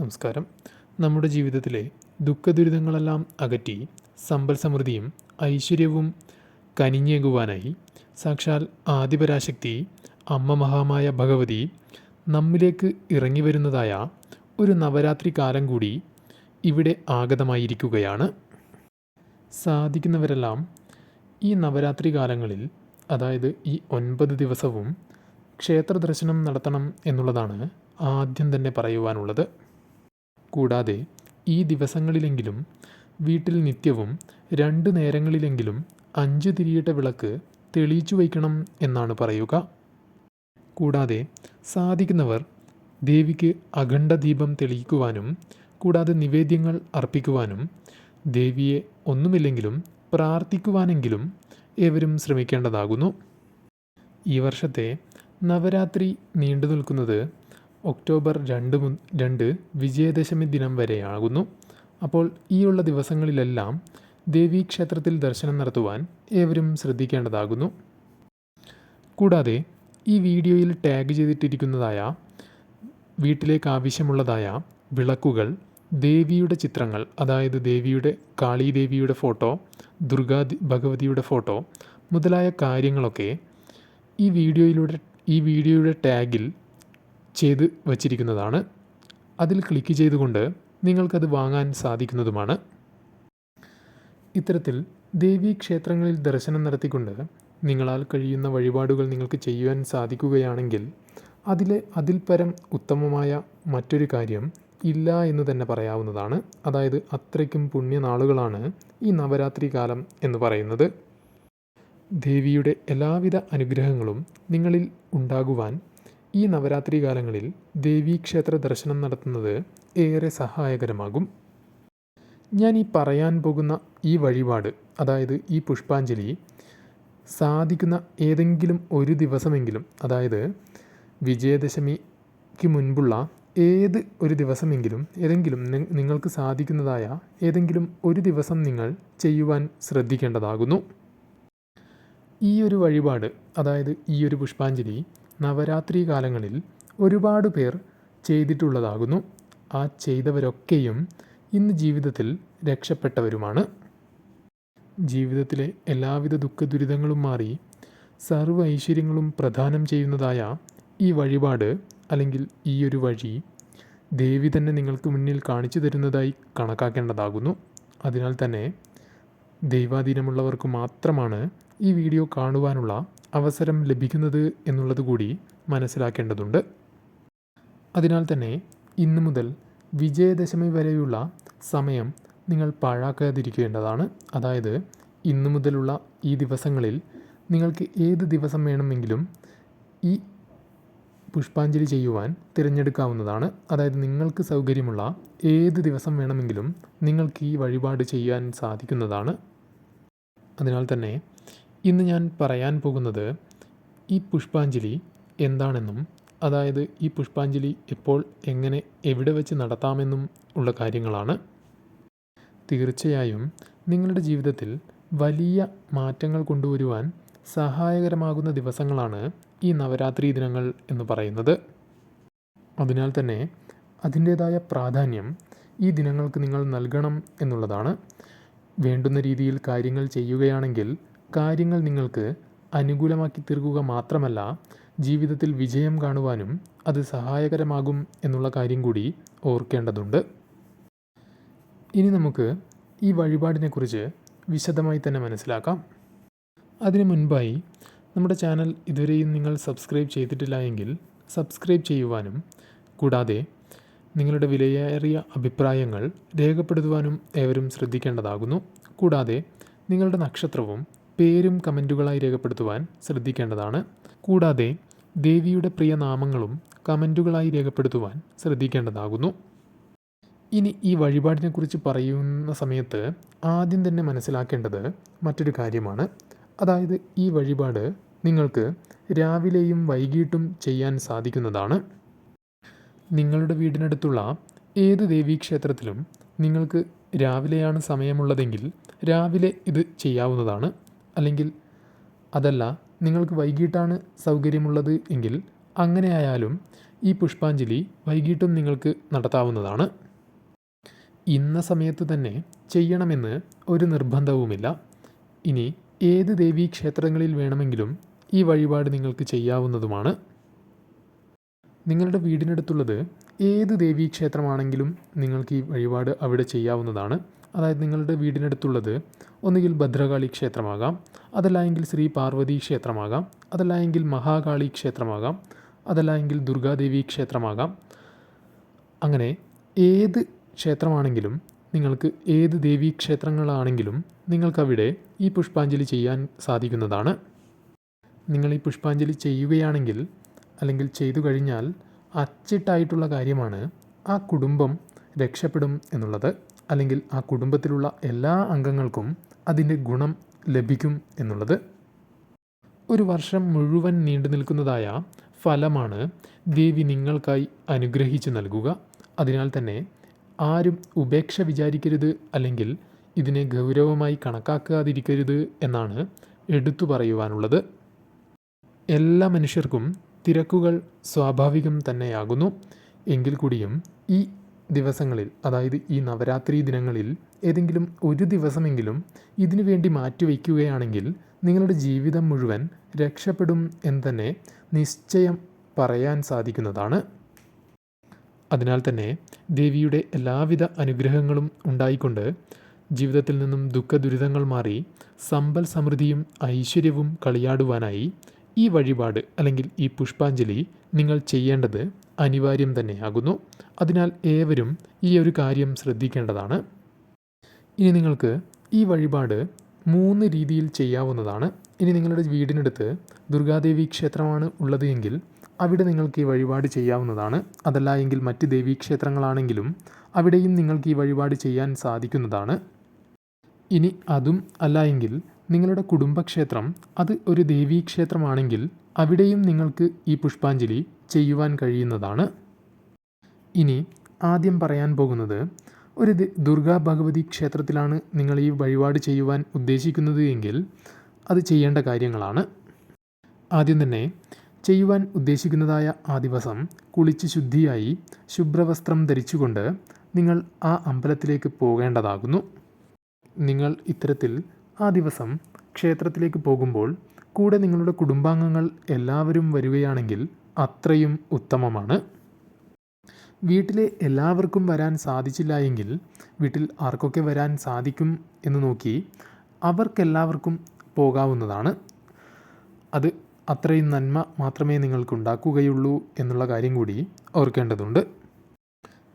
നമസ്കാരം. നമ്മുടെ ജീവിതത്തിലെ ദുഃഖദുരിതങ്ങളെല്ലാം അകറ്റി സമ്പൽ സമൃദ്ധിയും ഐശ്വര്യവും കനിഞ്ഞേകുവാനായി സാക്ഷാൽ ആദിപരാശക്തി അമ്മ മഹാമായ ഭഗവതി നമ്മിലേക്ക് ഇറങ്ങി വരുന്നതായ ഒരു നവരാത്രി കാലം കൂടി ഇവിടെ ആഗതമായിരിക്കുകയാണ്. സാധിക്കുന്നവരെല്ലാം ഈ നവരാത്രി കാലങ്ങളിൽ അതായത് ഈ ഒൻപത് ദിവസവും ക്ഷേത്ര ദർശനം നടത്തണം എന്നുള്ളതാണ് ആദ്യം തന്നെ പറയുവാനുള്ളത്. കൂടാതെ ഈ ദിവസങ്ങളിലെങ്കിലും വീട്ടിൽ നിത്യവും രണ്ട് നേരങ്ങളിലെങ്കിലും അഞ്ച് തിരിയിട്ട വിളക്ക് തെളിയിച്ചു വയ്ക്കണം എന്നാണ് പറയുക. കൂടാതെ സാധിക്കുന്നവർ ദേവിക്ക് അഖണ്ഡ ദീപം തെളിയിക്കുവാനും കൂടാതെ നിവേദ്യങ്ങൾ അർപ്പിക്കുവാനും ദേവിയെ ഒന്നുമില്ലെങ്കിലും പ്രാർത്ഥിക്കുവാനെങ്കിലും ഏവരും ശ്രമിക്കേണ്ടതാകുന്നു. ഈ വർഷത്തെ നവരാത്രി നീണ്ടു നിൽക്കുന്നത് ഒക്ടോബർ രണ്ട് മു രണ്ട് വിജയദശമി ദിനം വരെയാകുന്നു. അപ്പോൾ ഈയുള്ള ദിവസങ്ങളിലെല്ലാം ദേവീക്ഷേത്രത്തിൽ ദർശനം നടത്തുവാൻ ഏവരും ശ്രദ്ധിക്കേണ്ടതാകുന്നു. കൂടാതെ ഈ വീഡിയോയിൽ ടാഗ് ചെയ്തിട്ടിരിക്കുന്നതായ വീട്ടിലേക്ക് ആവശ്യമുള്ളതായ വിളക്കുകൾ ദേവിയുടെ ചിത്രങ്ങൾ അതായത് ദേവിയുടെ കാളി ദേവിയുടെ ഫോട്ടോ ദുർഗാ ഭഗവതിയുടെ ഫോട്ടോ മുതലായ കാര്യങ്ങളൊക്കെ ഈ വീഡിയോയിലൂടെ ഈ വീഡിയോയുടെ ടാഗിൽ ചെയ്ത് വച്ചിരിക്കുന്നതാണ്. അതിൽ ക്ലിക്ക് ചെയ്തുകൊണ്ട് നിങ്ങൾക്കത് വാങ്ങാൻ സാധിക്കുന്നതുമാണ്. ഇത്തരത്തിൽ ദേവീ ക്ഷേത്രങ്ങളിൽ ദർശനം നടത്തിക്കൊണ്ട് നിങ്ങളാൽ കഴിയുന്ന വഴിപാടുകൾ നിങ്ങൾക്ക് ചെയ്യുവാൻ സാധിക്കുകയാണെങ്കിൽ അതിലെ അതിൽ പരം ഉത്തമമായ മറ്റൊരു കാര്യം ഇല്ല എന്ന് തന്നെ പറയാവുന്നതാണ്. അതായത് അത്രയ്ക്കും പുണ്യനാളുകളാണ് ഈ നവരാത്രി കാലം എന്ന് പറയുന്നത്. ദേവിയുടെ എല്ലാവിധ അനുഗ്രഹങ്ങളും നിങ്ങളിൽ ഉണ്ടാകുവാൻ ഈ നവരാത്രി കാലങ്ങളിൽ ദേവീക്ഷേത്ര ദർശനം നടത്തുന്നത് ഏറെ സഹായകരമാകും. ഞാൻ ഈ പറയാൻ പോകുന്ന ഈ വഴിപാട് അതായത് ഈ പുഷ്പാഞ്ജലി സാധിക്കുന്ന ഏതെങ്കിലും ഒരു ദിവസമെങ്കിലും അതായത് വിജയദശമിക്ക് മുൻപുള്ള ഏത് ഒരു ദിവസമെങ്കിലും ഏതെങ്കിലും നിങ്ങൾക്ക് സാധിക്കുന്നതായ ഏതെങ്കിലും ഒരു ദിവസം നിങ്ങൾ ചെയ്യുവാൻ ശ്രദ്ധിക്കേണ്ടതാകുന്നു. ഈ ഒരു വഴിപാട് അതായത് ഈ ഒരു പുഷ്പാഞ്ജലി നവരാത്രി കാലങ്ങളിൽ ഒരുപാട് പേർ ചെയ്തിട്ടുള്ളതാകുന്നു. ആ ചെയ്തവരൊക്കെയും ഇന്ന് ജീവിതത്തിൽ രക്ഷപ്പെട്ടവരുമാണ്. ജീവിതത്തിലെ എല്ലാവിധ ദുഃഖ ദുരിതങ്ങളും മാറി സർവ ഐശ്വര്യങ്ങളും പ്രദാനം ചെയ്യുന്നതായ ഈ വഴിപാട് അല്ലെങ്കിൽ ഈ ഒരു വഴി ദേവി തന്നെ നിങ്ങൾക്ക് മുന്നിൽ കാണിച്ചു തരുന്നതായി കണക്കാക്കേണ്ടതാകുന്നു. അതിനാൽ തന്നെ ദൈവാധീനമുള്ളവർക്ക് മാത്രമാണ് ഈ വീഡിയോ കാണുവാനുള്ള അവസരം ലഭിക്കുന്നത് എന്നുള്ളത് കൂടി മനസ്സിലാക്കേണ്ടതുണ്ട്. അതിനാൽ തന്നെ ഇന്നു മുതൽ വിജയദശമി വരെയുള്ള സമയം നിങ്ങൾ പാഴാക്കാതിരിക്കേണ്ടതാണ്. അതായത് ഇന്നു മുതലുള്ള ഈ ദിവസങ്ങളിൽ നിങ്ങൾക്ക് ഏത് ദിവസം വേണമെങ്കിലും ഈ പുഷ്പാഞ്ജലി ചെയ്യുവാൻ തിരഞ്ഞെടുക്കാവുന്നതാണ്. അതായത് നിങ്ങൾക്ക് സൗകര്യമുള്ള ഏത് ദിവസം വേണമെങ്കിലും നിങ്ങൾക്ക് ഈ വഴിപാട് ചെയ്യാൻ സാധിക്കുന്നതാണ്. അതിനാൽ തന്നെ ഇന്ന് ഞാൻ പറയാൻ പോകുന്നത് ഈ പുഷ്പാഞ്ജലി എന്താണെന്നും അതായത് ഈ പുഷ്പാഞ്ജലി എപ്പോൾ എങ്ങനെ എവിടെ വെച്ച് നടത്താമെന്നും ഉള്ള കാര്യങ്ങളാണ്. തീർച്ചയായും നിങ്ങളുടെ ജീവിതത്തിൽ വലിയ മാറ്റങ്ങൾ കൊണ്ടുവരുവാൻ സഹായകരമാകുന്ന ദിവസങ്ങളാണ് ഈ നവരാത്രി ദിനങ്ങൾ എന്ന് പറയുന്നത്. അതിനാൽ തന്നെ അതിന്റേതായ പ്രാധാന്യം ഈ ദിനങ്ങൾക്ക് നിങ്ങൾ നൽകണം എന്നുള്ളതാണ്. വേണ്ടുന്ന രീതിയിൽ കാര്യങ്ങൾ ചെയ്യുകയാണെങ്കിൽ കാര്യങ്ങൾ നിങ്ങൾക്ക് അനുകൂലമാക്കി തീർക്കുക മാത്രമല്ല ജീവിതത്തിൽ വിജയം കാണുവാനും അത് സഹായകരമാകും എന്നുള്ള കാര്യം കൂടി ഓർക്കേണ്ടതുണ്ട്. ഇനി നമുക്ക് ഈ വഴിപാടിനെക്കുറിച്ച് വിശദമായി തന്നെ മനസ്സിലാക്കാം. അതിനു മുൻപായി നമ്മുടെ ചാനൽ ഇതുവരെയും നിങ്ങൾ സബ്സ്ക്രൈബ് ചെയ്തിട്ടില്ല എങ്കിൽ സബ്സ്ക്രൈബ് ചെയ്യുവാനും കൂടാതെ നിങ്ങളുടെ വിലയേറിയ അഭിപ്രായങ്ങൾ രേഖപ്പെടുത്തുവാനും ഏവരും ശ്രദ്ധിക്കേണ്ടതാകുന്നു. കൂടാതെ നിങ്ങളുടെ നക്ഷത്രവും പേരും കമന്റുകളായി രേഖപ്പെടുത്തുവാൻ ശ്രദ്ധിക്കേണ്ടതാണ്. കൂടാതെ ദേവിയുടെ പ്രിയ നാമങ്ങളും കമന്റുകളായി രേഖപ്പെടുത്തുവാൻ ശ്രദ്ധിക്കേണ്ടതാകുന്നു. ഇനി ഈ വഴിപാടിനെക്കുറിച്ച് പറയുന്ന സമയത്ത് ആദ്യം തന്നെ മനസ്സിലാക്കേണ്ടത് മറ്റൊരു കാര്യമാണ്. അതായത് ഈ വഴിപാട് നിങ്ങൾക്ക് രാവിലെയും വൈകിട്ടും ചെയ്യാൻ സാധിക്കുന്നതാണ്. നിങ്ങളുടെ വീടിനടുത്തുള്ള ഏത് ദേവീക്ഷേത്രത്തിലും നിങ്ങൾക്ക് രാവിലെയാണ് സമയമുള്ളതെങ്കിൽ രാവിലെ ഇത് ചെയ്യാവുന്നതാണ്. അല്ലെങ്കിൽ അതല്ല നിങ്ങൾക്ക് വൈകിട്ടാണ് സൗകര്യമുള്ളത് എങ്കിൽ അങ്ങനെയായാലും ഈ പുഷ്പാഞ്ജലി വൈകിട്ടും നിങ്ങൾക്ക് നടത്താവുന്നതാണ്. ഇന്ന സമയത്ത് തന്നെ ചെയ്യണമെന്ന് ഒരു നിർബന്ധവുമില്ല. ഇനി ഏത് ദേവീ ക്ഷേത്രങ്ങളിൽ വേണമെങ്കിലും ഈ വഴിപാട് നിങ്ങൾക്ക് ചെയ്യാവുന്നതുമാണ്. നിങ്ങളുടെ വീടിനടുത്തുള്ളത് ഏത് ദേവീ ക്ഷേത്രമാണെങ്കിലും നിങ്ങൾക്ക് ഈ വഴിപാട് അവിടെ ചെയ്യാവുന്നതാണ്. അതായത് നിങ്ങളുടെ വീടിനടുത്തുള്ളത് ഒന്നുകിൽ ഭദ്രകാളി ക്ഷേത്രമാകാം അതല്ല എങ്കിൽ ശ്രീ പാർവതി ക്ഷേത്രമാകാം അതല്ല എങ്കിൽ മഹാകാളി ക്ഷേത്രമാകാം അതല്ല എങ്കിൽ ദുർഗാദേവി ക്ഷേത്രമാകാം. അങ്ങനെ ഏത് ക്ഷേത്രമാണെങ്കിലും നിങ്ങൾക്ക് ഏത് ദേവീ ക്ഷേത്രങ്ങളാണെങ്കിലും നിങ്ങൾക്കവിടെ ഈ പുഷ്പാഞ്ജലി ചെയ്യാൻ സാധിക്കുന്നതാണ്. നിങ്ങൾ ഈ പുഷ്പാഞ്ജലി ചെയ്യുകയാണെങ്കിൽ അല്ലെങ്കിൽ ചെയ്തു കഴിഞ്ഞാൽ അച്ചിട്ടായിട്ടുള്ള കാര്യമാണ് ആ കുടുംബം രക്ഷപ്പെടും എന്നുള്ളത്. അല്ലെങ്കിൽ ആ കുടുംബത്തിലുള്ള എല്ലാ അംഗങ്ങൾക്കും അതിന്റെ ഗുണം ലഭിക്കും എന്നുള്ളത്. ഒരു വർഷം മുഴുവൻ നീണ്ടു നിൽക്കുന്നതായ ഫലമാണ് ദേവി നിങ്ങൾക്കായി അനുഗ്രഹിച്ചു നൽകുക. അതിനാൽ തന്നെ ആരും ഉപേക്ഷ വിചാരിക്കരുത് അല്ലെങ്കിൽ ഇതിനെ ഗൗരവമായി കണക്കാക്കാതിരിക്കരുത് എന്നാണ് എടുത്തു പറയുവാനുള്ളത്. എല്ലാ മനുഷ്യർക്കും തിരക്കുകൾ സ്വാഭാവികം തന്നെയാകുന്നു. എങ്കിൽ കൂടിയും ഈ ദിവസങ്ങളിൽ അതായത് ഈ നവരാത്രി ദിനങ്ങളിൽ ഏതെങ്കിലും ഒരു ദിവസമെങ്കിലും ഇതിനു വേണ്ടി മാറ്റിവെക്കുകയാണെങ്കിൽ നിങ്ങളുടെ ജീവിതം മുഴുവൻ രക്ഷപ്പെടും എന്ന് തന്നെ നിശ്ചയം പറയാൻ സാധിക്കുന്നതാണ്. അതിനാൽ തന്നെ ദേവിയുടെ എല്ലാവിധ അനുഗ്രഹങ്ങളും ഉണ്ടായിക്കൊണ്ട് ജീവിതത്തിൽ നിന്നും ദുഃഖ ദുരിതങ്ങൾ മാറി സമ്പൽ സമൃദ്ധിയും ഐശ്വര്യവും കളിയാടുവാനായി ഈ വഴിപാട് അല്ലെങ്കിൽ ഈ പുഷ്പാഞ്ജലി നിങ്ങൾ ചെയ്യേണ്ടത് അനിവാര്യം തന്നെയാകുന്നു അതിനാൽ ഏവരും ഈ ഒരു കാര്യം ശ്രദ്ധിക്കേണ്ടതാണ്. ഇനി നിങ്ങൾക്ക് ഈ വഴിപാട് മൂന്ന് രീതിയിൽ ചെയ്യാവുന്നതാണ്. ഇനി നിങ്ങളുടെ വീടിനടുത്ത് ദുർഗാദേവി ക്ഷേത്രമാണ് ഉള്ളത് എങ്കിൽ അവിടെ നിങ്ങൾക്ക് ഈ വഴിപാട് ചെയ്യാവുന്നതാണ്. അതല്ല എങ്കിൽ മറ്റ് ദേവീക്ഷേത്രങ്ങളാണെങ്കിലും അവിടെയും നിങ്ങൾക്ക് ഈ വഴിപാട് ചെയ്യാൻ സാധിക്കുന്നതാണ്. ഇനി അതും അല്ല എങ്കിൽ നിങ്ങളുടെ കുടുംബക്ഷേത്രം അത് ഒരു ദേവീക്ഷേത്രമാണെങ്കിൽ അവിടെയും നിങ്ങൾക്ക് ഈ പുഷ്പാഞ്ജലി ചെയ്യുവാൻ കഴിയുന്നതാണ്. ഇനി ആദ്യം പറയാൻ പോകുന്നത് ഒരു ദുർഗാ ഭഗവതി ക്ഷേത്രത്തിലാണ് നിങ്ങൾ ഈ വഴിപാട് ചെയ്യുവാൻ ഉദ്ദേശിക്കുന്നത് എങ്കിൽ അത് ചെയ്യേണ്ട കാര്യങ്ങളാണ്. ആദ്യം തന്നെ ചെയ്യുവാൻ ഉദ്ദേശിക്കുന്നതായ ആ ദിവസം കുളിച്ച് ശുദ്ധിയായി ശുഭ്രവസ്ത്രം ധരിച്ചുകൊണ്ട് നിങ്ങൾ ആ അമ്പലത്തിലേക്ക് പോകേണ്ടതാകുന്നു. നിങ്ങൾ ഇത്തരത്തിൽ ആ ദിവസം ക്ഷേത്രത്തിലേക്ക് പോകുമ്പോൾ കൂടെ നിങ്ങളുടെ കുടുംബാംഗങ്ങൾ എല്ലാവരും വരികയാണെങ്കിൽ അത്രയും ഉത്തമമാണ്. വീട്ടിലെ എല്ലാവർക്കും വരാൻ സാധിച്ചില്ല എങ്കിൽ വീട്ടിൽ ആർക്കൊക്കെ വരാൻ സാധിക്കും എന്ന് നോക്കി അവർക്കെല്ലാവർക്കും പോകാവുന്നതാണ്. അത് അത്രയും നന്മ മാത്രമേ നിങ്ങൾക്കുണ്ടാക്കുകയുള്ളൂ എന്നുള്ള കാര്യം കൂടി ഓർക്കേണ്ടതുണ്ട്.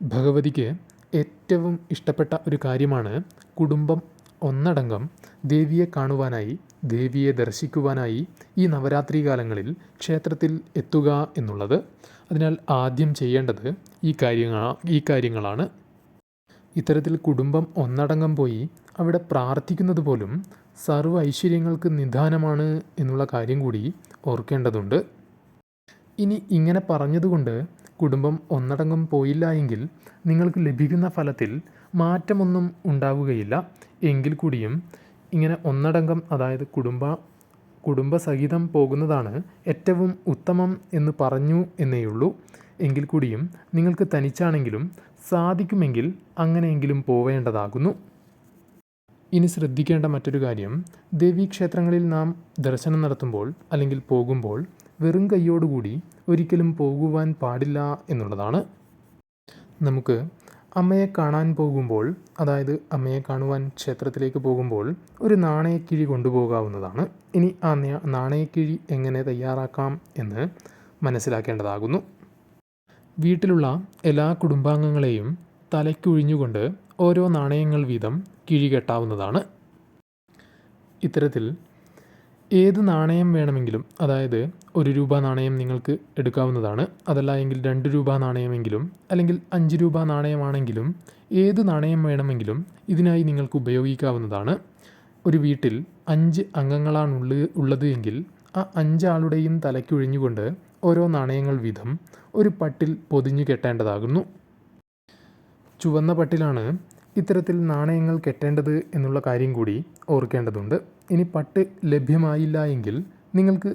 ഭഗവതിക്ക് ഏറ്റവും ഇഷ്ടപ്പെട്ട ഒരു കാര്യമാണ് കുടുംബം ഒന്നടങ്കം ദേവിയെ കാണുവാനായി ദേവിയെ ദർശിക്കുവാനായി ഈ നവരാത്രി കാലങ്ങളിൽ ക്ഷേത്രത്തിൽ എത്തുക എന്നുള്ളത്. അതിനാൽ ആദ്യം ചെയ്യേണ്ടത് ഈ കാര്യങ്ങൾ ഈ കാര്യങ്ങളാണ്. ഇത്തരത്തിൽ കുടുംബം ഒന്നടങ്കം പോയി അവിടെ പ്രാർത്ഥിക്കുന്നത് പോലും സർവ ഐശ്വര്യങ്ങൾക്ക് നിദാനമാണ് എന്നുള്ള കാര്യം കൂടി ഓർക്കേണ്ടതുണ്ട്. ഇനി ഇങ്ങനെ പറഞ്ഞതുകൊണ്ട് കുടുംബം ഒന്നടങ്കം പോയില്ല എങ്കിൽ നിങ്ങൾക്ക് ലഭിക്കുന്ന ഫലത്തിൽ മാറ്റമൊന്നും ഉണ്ടാവുകയില്ല. എങ്കിൽ കൂടിയും ഇങ്ങനെ ഒന്നടങ്കം അതായത് കുടുംബ കുടുംബസഹിതം പോകുന്നതാണ് ഏറ്റവും ഉത്തമം എന്ന് പറഞ്ഞു എന്നേയുള്ളൂ. എങ്കിൽ കൂടിയും നിങ്ങൾക്ക് തനിച്ചാണെങ്കിലും സാധിക്കുമെങ്കിൽ അങ്ങനെയെങ്കിലും പോവേണ്ടതാകുന്നു. ഇനി ശ്രദ്ധിക്കേണ്ട മറ്റൊരു കാര്യം ദേവീക്ഷേത്രങ്ങളിൽ നാം ദർശനം നടത്തുമ്പോൾ അല്ലെങ്കിൽ പോകുമ്പോൾ വെറും കൈയോടുകൂടി ഒരിക്കലും പോകുവാൻ പാടില്ല എന്നുള്ളതാണ്. നമുക്ക് അമ്മയെ കാണാൻ പോകുമ്പോൾ അതായത് അമ്മയെ കാണുവാൻ ക്ഷേത്രത്തിലേക്ക് പോകുമ്പോൾ ഒരു നാണയക്കിഴി കൊണ്ടുപോകാവുന്നതാണ്. ഇനി ആ നാണയക്കിഴി എങ്ങനെ തയ്യാറാക്കാം എന്ന് മനസ്സിലാക്കേണ്ടതാകുന്നു. വീട്ടിലുള്ള എല്ലാ കുടുംബാംഗങ്ങളെയും തലയ്ക്കൊഴിഞ്ഞുകൊണ്ട് ഓരോ നാണയങ്ങൾ വീതം കിഴി കെട്ടാവുന്നതാണ്. ഇത്തരത്തിൽ ഏത് നാണയം വേണമെങ്കിലും അതായത് ഒരു രൂപ നാണയം നിങ്ങൾക്ക് എടുക്കാവുന്നതാണ്. അതല്ല എങ്കിൽ രണ്ട് രൂപ നാണയമെങ്കിലും അല്ലെങ്കിൽ അഞ്ച് രൂപ നാണയമാണെങ്കിലും ഏത് നാണയം വേണമെങ്കിലും ഇതിനായി നിങ്ങൾക്ക് ഉപയോഗിക്കാവുന്നതാണ്. ഒരു വീട്ടിൽ അഞ്ച് അംഗങ്ങളാണ് ഉള്ളത് എങ്കിൽ ആ അഞ്ചാളുടെയും തലയ്ക്കൊഴിഞ്ഞുകൊണ്ട് ഓരോ നാണയങ്ങൾ വീതം ഒരു പട്ടിൽ പൊതിഞ്ഞു കെട്ടേണ്ടതാകുന്നു. ചുവന്ന പട്ടിലാണ് ഇത്തരത്തിൽ നാണയങ്ങൾ കെട്ടേണ്ടത് എന്നുള്ള കാര്യം കൂടി ഓർക്കേണ്ടതുണ്ട്. ഇനി പട്ട് ലഭ്യമായില്ല എങ്കിൽ നിങ്ങൾക്ക്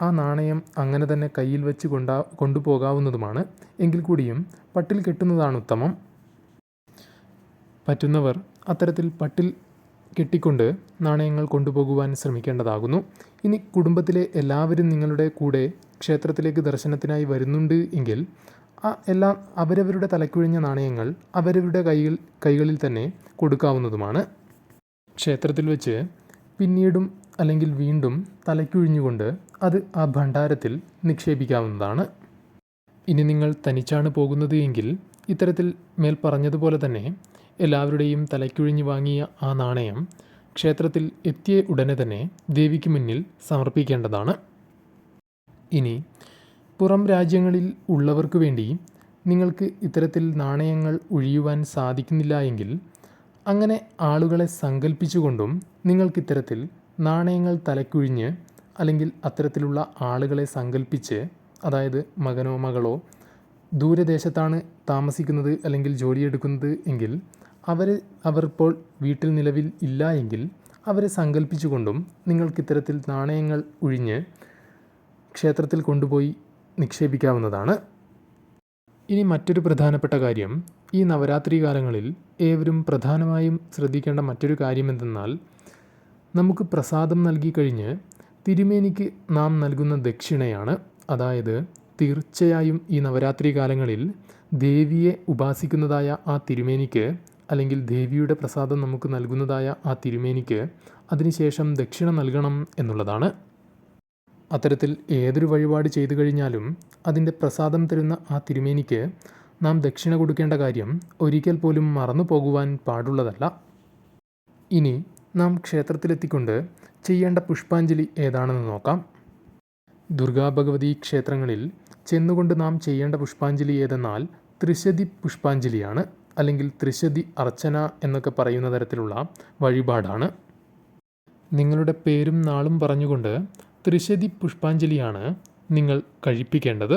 ആ നാണയം അങ്ങനെ തന്നെ കയ്യിൽ വെച്ച് കൊണ്ടാ കൊണ്ടുപോകാവുന്നതുമാണ്. എങ്കിൽ കൂടിയും പട്ടിൽ കെട്ടുന്നതാണ് ഉത്തമം. പറ്റുന്നവർ അത്തരത്തിൽ പട്ടിൽ കെട്ടിക്കൊണ്ട് നാണയങ്ങൾ കൊണ്ടുപോകുവാൻ ശ്രമിക്കേണ്ടതാകുന്നു. ഇനി കുടുംബത്തിലെ എല്ലാവരും നിങ്ങളുടെ കൂടെ ക്ഷേത്രത്തിലേക്ക് ദർശനത്തിനായി വരുന്നുണ്ട് എങ്കിൽ ആ എല്ലാ അവരവരുടെ തലക്കുഴിഞ്ഞ നാണയങ്ങൾ അവരവരുടെ കൈകൾ കൈകളിൽ തന്നെ കൊടുക്കാവുന്നതുമാണ്. ക്ഷേത്രത്തിൽ വെച്ച് പിന്നീടും അല്ലെങ്കിൽ വീണ്ടും തലയ്ക്കുഴിഞ്ഞുകൊണ്ട് അത് ആ ഭണ്ഡാരത്തിൽ നിക്ഷേപിക്കാവുന്നതാണ്. ഇനി നിങ്ങൾ തനിച്ചാണ് പോകുന്നത് എങ്കിൽ ഇത്തരത്തിൽ മേൽ പറഞ്ഞതുപോലെ തന്നെ എല്ലാവരുടെയും തലയ്ക്കുഴിഞ്ഞു വാങ്ങിയ ആ നാണയം ക്ഷേത്രത്തിൽ എത്തിയ ഉടനെ തന്നെ ദേവിക്ക് മുന്നിൽ സമർപ്പിക്കേണ്ടതാണ്. ഇനി പുറം രാജ്യങ്ങളിൽ ഉള്ളവർക്ക് വേണ്ടി നിങ്ങൾക്ക് ഇത്തരത്തിൽ നാണയങ്ങൾ ഒഴിയുവാൻ സാധിക്കുന്നില്ല എങ്കിൽ അങ്ങനെ ആളുകളെ സങ്കല്പിച്ചുകൊണ്ടും നിങ്ങൾക്ക് ഇത്തരത്തിൽ നാണയങ്ങൾ തലക്കുഴിഞ്ഞ് അല്ലെങ്കിൽ അത്തരത്തിലുള്ള ആളുകളെ സങ്കല്പിച്ച് അതായത് മകനോ മകളോ ദൂരദേശത്താണ് താമസിക്കുന്നത് അല്ലെങ്കിൽ ജോലിയെടുക്കുന്നത് എങ്കിൽ അവർ അവർ ഇപ്പോൾ വീട്ടിൽ നിലവിൽ ഇല്ല എങ്കിൽ അവരെ സങ്കല്പിച്ചുകൊണ്ടും നിങ്ങൾക്ക് ഇത്തരത്തിൽ നാണയങ്ങൾ ഒഴിഞ്ഞ് ക്ഷേത്രത്തിൽ കൊണ്ടുപോയി നിക്ഷേപിക്കാവുന്നതാണ്. ഇനി മറ്റൊരു പ്രധാനപ്പെട്ട കാര്യം ഈ നവരാത്രി കാലങ്ങളിൽ ഏവരും പ്രധാനമായും ശ്രദ്ധിക്കേണ്ട മറ്റൊരു കാര്യം എന്തെന്നാൽ നമുക്ക് പ്രസാദം നൽകി കഴിഞ്ഞ് തിരുമേനിക്ക് നാം നൽകുന്ന ദക്ഷിണയാണ് അതായത് തീർച്ചയായും ഈ നവരാത്രി കാലങ്ങളിൽ ദേവിയെ ഉപാസിക്കുന്നതായ ആ തിരുമേനിക്ക് അല്ലെങ്കിൽ ദേവിയുടെ പ്രസാദം നമുക്ക് നൽകുന്നതായ ആ തിരുമേനിക്ക് അതിനുശേഷം ദക്ഷിണ നൽകണം എന്നുള്ളതാണ് അത്തരത്തിൽ ഏതൊരു വഴിപാട് ചെയ്തു കഴിഞ്ഞാലും അതിന്റെ പ്രസാദം തരുന്ന ആ തിരുമേനിക്ക് നാം ദക്ഷിണ കൊടുക്കേണ്ട കാര്യം ഒരിക്കൽ പോലും മറന്നു പോകുവാൻ പാടുള്ളതല്ല. ഇനി നാം ക്ഷേത്രത്തിലെത്തിക്കൊണ്ട് ചെയ്യേണ്ട പുഷ്പാഞ്ജലി ഏതാണെന്ന് നോക്കാം. ദുർഗാഭഗവതി ക്ഷേത്രങ്ങളിൽ ചെന്നുകൊണ്ട് നാം ചെയ്യേണ്ട പുഷ്പാഞ്ജലി ഏതെന്നാൽ ത്രിശതി പുഷ്പാഞ്ജലിയാണ് അല്ലെങ്കിൽ ത്രിശതി അർച്ചന എന്നൊക്കെ പറയുന്ന തരത്തിലുള്ള വഴിപാടാണ്. നിങ്ങളുടെ പേരും നാളും പറഞ്ഞുകൊണ്ട് ത്രിശതി പുഷ്പാഞ്ജലിയാണ് നിങ്ങൾ കഴിപ്പിക്കേണ്ടത്.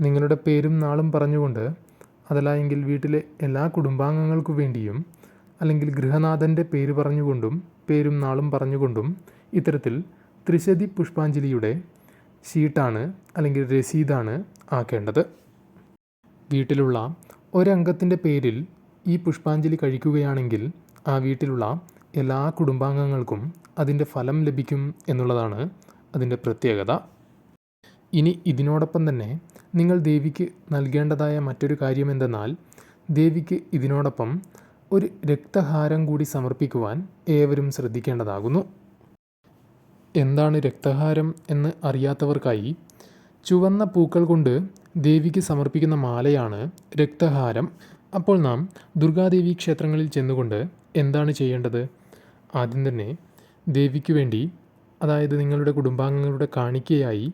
നിങ്ങളുടെ പേരും നാളും പറഞ്ഞുകൊണ്ട് അതല്ല എങ്കിൽ വീട്ടിലെ എല്ലാ കുടുംബാംഗങ്ങൾക്കു വേണ്ടിയും അല്ലെങ്കിൽ ഗൃഹനാഥന്റെ പേര് പറഞ്ഞുകൊണ്ടും പേരും നാളും പറഞ്ഞുകൊണ്ടും ഇത്തരത്തിൽ ത്രിശതി പുഷ്പാഞ്ജലിയുടെ ഷീട്ടാണ് അല്ലെങ്കിൽ രസീതാണ് ആക്കേണ്ടത്. വീട്ടിലുള്ള ഒരംഗത്തിന്റെ പേരിൽ ഈ പുഷ്പാഞ്ജലി കഴിക്കുകയാണെങ്കിൽ ആ വീട്ടിലുള്ള എല്ലാ കുടുംബാംഗങ്ങൾക്കും അതിന്റെ ഫലം ലഭിക്കും എന്നുള്ളതാണ് അതിന്റെ പ്രത്യേകത. ഇനി ഇതിനോടൊപ്പം തന്നെ നിങ്ങൾ ദേവിക്ക് നൽകേണ്ടതായ മറ്റൊരു കാര്യം എന്തെന്നാൽ ദേവിക്ക് ഇതിനോടൊപ്പം ഒരു രക്തഹാരം കൂടി സമർപ്പിക്കുവാൻ ഏവരും ശ്രദ്ധിക്കേണ്ടതാകുന്നു. എന്താണ് രക്തഹാരം എന്ന് അറിയാത്തവർക്കായി ചുവന്ന പൂക്കൾ കൊണ്ട് ദേവിക്ക് സമർപ്പിക്കുന്ന മാലയാണ് രക്തഹാരം. അപ്പോൾ നാം ദുർഗാദേവി ക്ഷേത്രങ്ങളിൽ ചെന്നുകൊണ്ട് എന്താണ് ചെയ്യേണ്ടത്? ആദ്യം തന്നെ ദേവിക്ക് വേണ്ടി അതായത് നിങ്ങളുടെ കുടുംബാംഗങ്ങളുടെ കാണിക്കയായി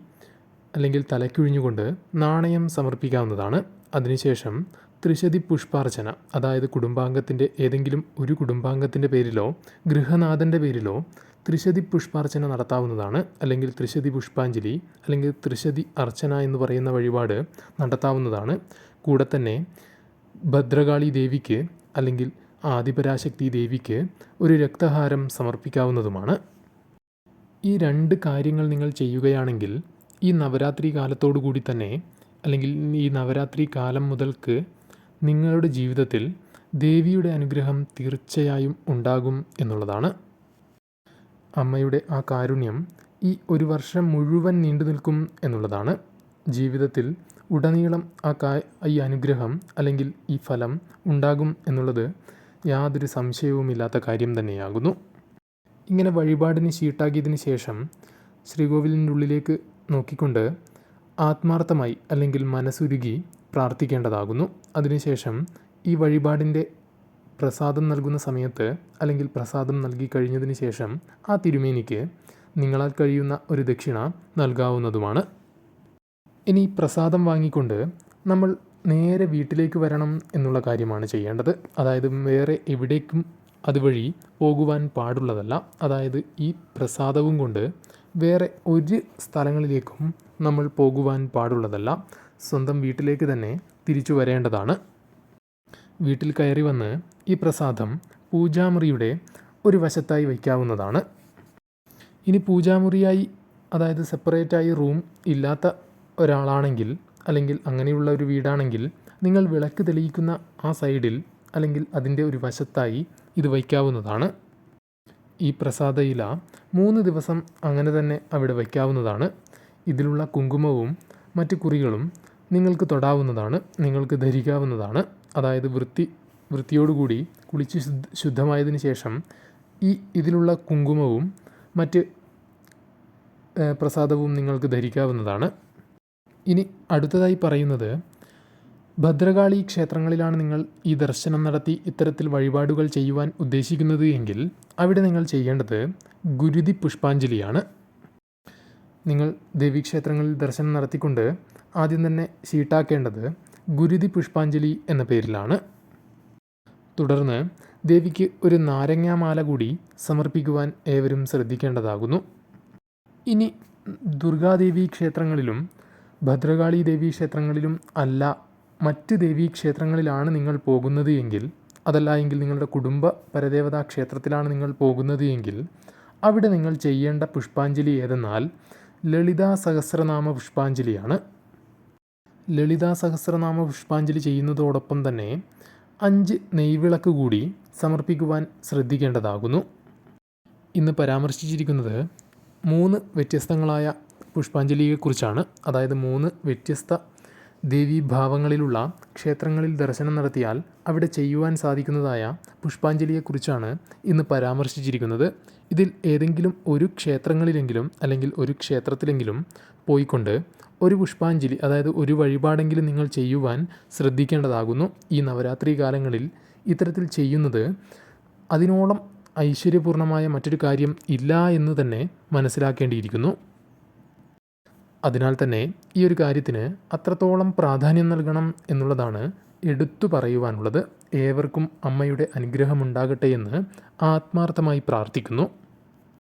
അല്ലെങ്കിൽ തലയ്ക്കുഴിഞ്ഞുകൊണ്ട് നാണയം സമർപ്പിക്കാവുന്നതാണ്. അതിനുശേഷം ത്രിശതി പുഷ്പാർച്ചന അതായത് കുടുംബാംഗത്തിന്റെ ഏതെങ്കിലും ഒരു കുടുംബാംഗത്തിന്റെ പേരിലോ ഗൃഹനാഥന്റെ പേരിലോ ത്രിശതി പുഷ്പാർച്ചന നടത്താവുന്നതാണ്. അല്ലെങ്കിൽ ത്രിശതി പുഷ്പാഞ്ജലി അല്ലെങ്കിൽ ത്രിശതി അർച്ചന എന്ന് പറയുന്ന വഴിപാട് നടത്താവുന്നതാണ്. കൂടെ തന്നെ ഭദ്രകാളി ദേവിക്ക് അല്ലെങ്കിൽ ആദിപരാശക്തി ദേവിക്ക് ഒരു രക്തഹാരം സമർപ്പിക്കാവുന്നതുമാണ്. ഈ രണ്ട് കാര്യങ്ങൾ നിങ്ങൾ ചെയ്യുകയാണെങ്കിൽ ഈ നവരാത്രി കാലത്തോടു കൂടി തന്നെ അല്ലെങ്കിൽ ഈ നവരാത്രി കാലം മുതൽക്ക് നിങ്ങളുടെ ജീവിതത്തിൽ ദേവിയുടെ അനുഗ്രഹം തീർച്ചയായും ഉണ്ടാകും എന്നുള്ളതാണ്. അമ്മയുടെ ആ കാരുണ്യം ഈ ഒരു വർഷം മുഴുവൻ നീണ്ടു നിൽക്കും എന്നുള്ളതാണ്. ജീവിതത്തിൽ ഉടനീളം ആ കാ ഈ അനുഗ്രഹം അല്ലെങ്കിൽ ഈ ഫലം ഉണ്ടാകും എന്നുള്ളത് യാതൊരു സംശയവുമില്ലാത്ത കാര്യം തന്നെയാകുന്നു. ഇങ്ങനെ വഴിപാടിന് ഷീട്ടാക്കിയതിന് ശേഷം ശ്രീകോവിലിന്റെ ഉള്ളിലേക്ക് നോക്കിക്കൊണ്ട് ആത്മാർത്ഥമായി അല്ലെങ്കിൽ മനസ്സുരുകി പ്രാർത്ഥിക്കേണ്ടതാകുന്നു. അതിനുശേഷം ഈ വഴിപാടിന്റെ പ്രസാദം നൽകുന്ന സമയത്ത് അല്ലെങ്കിൽ പ്രസാദം നൽകി കഴിഞ്ഞതിന് ശേഷം ആ തിരുമേനിക്ക് നിങ്ങളാൽ കഴിയുന്ന ഒരു ദക്ഷിണ നൽകാവുന്നതുമാണ്. ഇനി പ്രസാദം വാങ്ങിക്കൊണ്ട് നമ്മൾ നേരെ വീട്ടിലേക്ക് വരണം എന്നുള്ള കാര്യമാണ് ചെയ്യേണ്ടത്. അതായത് വേറെ എവിടേക്കും അതുവഴി പോകുവാൻ പാടുള്ളതല്ല. അതായത് ഈ പ്രസാദവും കൊണ്ട് വേറെ ഒരു സ്ഥലങ്ങളിലേക്കും നമ്മൾ പോകുവാൻ പാടുള്ളതല്ല. സ്വന്തം വീട്ടിലേക്ക് തന്നെ തിരിച്ചു വരേണ്ടതാണ്. വീട്ടിൽ കയറി വന്ന് ഈ പ്രസാദം പൂജാമുറിയുടെ ഒരു വശത്തായി വയ്ക്കാവുന്നതാണ്. ഇനി പൂജാമുറിയായി അതായത് സെപ്പറേറ്റായി റൂം ഇല്ലാത്ത ഒരാളാണെങ്കിൽ അല്ലെങ്കിൽ അങ്ങനെയുള്ള ഒരു വീടാണെങ്കിൽ നിങ്ങൾ വിളക്ക് തെളിയിക്കുന്ന ആ സൈഡിൽ അല്ലെങ്കിൽ അതിന്റെ ഒരു വശത്തായി ഇത് വയ്ക്കാവുന്നതാണ്. ഈ പ്രസാദ ഇല മൂന്ന് ദിവസം അങ്ങനെ തന്നെ അവിടെ വയ്ക്കാവുന്നതാണ്. ഇതിലുള്ള കുങ്കുമവും മറ്റ് കുറികളും നിങ്ങൾക്ക് തൊടാവുന്നതാണ്. നിങ്ങൾക്ക് ധരിക്കാവുന്നതാണ്. അതായത് വൃത്തി വൃത്തിയോടുകൂടി കുളിച്ച് ശുദ്ധ ശുദ്ധമായതിനു ശേഷം ഈ ഇതിലുള്ള കുങ്കുമവും മറ്റ് പ്രസാദവും നിങ്ങൾക്ക് ധരിക്കാവുന്നതാണ്. ഇനി അടുത്തതായി പറയുന്നത് ഭദ്രകാളി ക്ഷേത്രങ്ങളിലാണ് നിങ്ങൾ ഈ ദർശനം നടത്തി ഇത്തരത്തിൽ വഴിപാടുകൾ ചെയ്യുവാൻ ഉദ്ദേശിക്കുന്നത് എങ്കിൽ അവിടെ നിങ്ങൾ ചെയ്യേണ്ടത് ഗുരുതി പുഷ്പാഞ്ജലിയാണ്. നിങ്ങൾ ദേവീക്ഷേത്രങ്ങളിൽ ദർശനം നടത്തിക്കൊണ്ട് ആദ്യം തന്നെ ഷീട്ടാക്കേണ്ടത് ഗുരുതി പുഷ്പാഞ്ജലി എന്ന പേരിലാണ്. തുടർന്ന് ദേവിക്ക് ഒരു നാരങ്ങാമാല കൂടി സമർപ്പിക്കുവാൻ ഏവരും ശ്രദ്ധിക്കേണ്ടതാകുന്നു. ഇനി ദുർഗാദേവി ക്ഷേത്രങ്ങളിലും ഭദ്രകാളി ദേവീ ക്ഷേത്രങ്ങളിലും അല്ല മറ്റ് ദേവീ ക്ഷേത്രങ്ങളിലാണ് നിങ്ങൾ പോകുന്നത് എങ്കിൽ അതല്ല എങ്കിൽ നിങ്ങളുടെ കുടുംബ പരദേവതാ ക്ഷേത്രത്തിലാണ് നിങ്ങൾ പോകുന്നത് എങ്കിൽ അവിടെ നിങ്ങൾ ചെയ്യേണ്ട പുഷ്പാഞ്ജലി ഏതെന്നാൽ ലളിതാ സഹസ്രനാമ പുഷ്പാഞ്ജലിയാണ്. ലളിതാ സഹസ്രനാമ പുഷ്പാഞ്ജലി ചെയ്യുന്നതോടൊപ്പം തന്നെ അഞ്ച് നെയ്വിളക്ക് കൂടി സമർപ്പിക്കുവാൻ ശ്രദ്ധിക്കേണ്ടതാകുന്നു. ഇന്ന് പരാമർശിച്ചിരിക്കുന്നത് മൂന്ന് വ്യത്യസ്തങ്ങളായ പുഷ്പാഞ്ജലിയെക്കുറിച്ചാണ്. അതായത് മൂന്ന് വ്യത്യസ്ത ദേവീഭാവങ്ങളിലുള്ള ക്ഷേത്രങ്ങളിൽ ദർശനം നടത്തിയാൽ അവിടെ ചെയ്യുവാൻ സാധിക്കുന്നതായ പുഷ്പാഞ്ജലിയെക്കുറിച്ചാണ് ഇന്ന് പരാമർശിച്ചിരിക്കുന്നത്. ഇതിൽ ഏതെങ്കിലും ഒരു ക്ഷേത്രങ്ങളിലെങ്കിലും അല്ലെങ്കിൽ ഒരു ക്ഷേത്രത്തിലെങ്കിലും പോയിക്കൊണ്ട് ഒരു പുഷ്പാഞ്ജലി അതായത് ഒരു വഴിപാടെങ്കിലും നിങ്ങൾ ചെയ്യുവാൻ ശ്രദ്ധിക്കേണ്ടതാകുന്നു. ഈ നവരാത്രി കാലങ്ങളിൽ ഇത്തരത്തിൽ ചെയ്യുന്നത് അതിനോളം ഐശ്വര്യപൂർണമായ മറ്റൊരു കാര്യം ഇല്ല എന്ന് തന്നെ മനസ്സിലാക്കേണ്ടിയിരിക്കുന്നു. അതിനാൽ തന്നെ ഈ ഒരു കാര്യത്തിന് അത്രത്തോളം പ്രാധാന്യം നൽകണം എന്നുള്ളതാണ് എടുത്തു പറയുവാനുള്ളത്. ഏവർക്കും അമ്മയുടെ അനുഗ്രഹമുണ്ടാകട്ടെ എന്ന് ആത്മാർത്ഥമായി പ്രാർത്ഥിക്കുന്നു.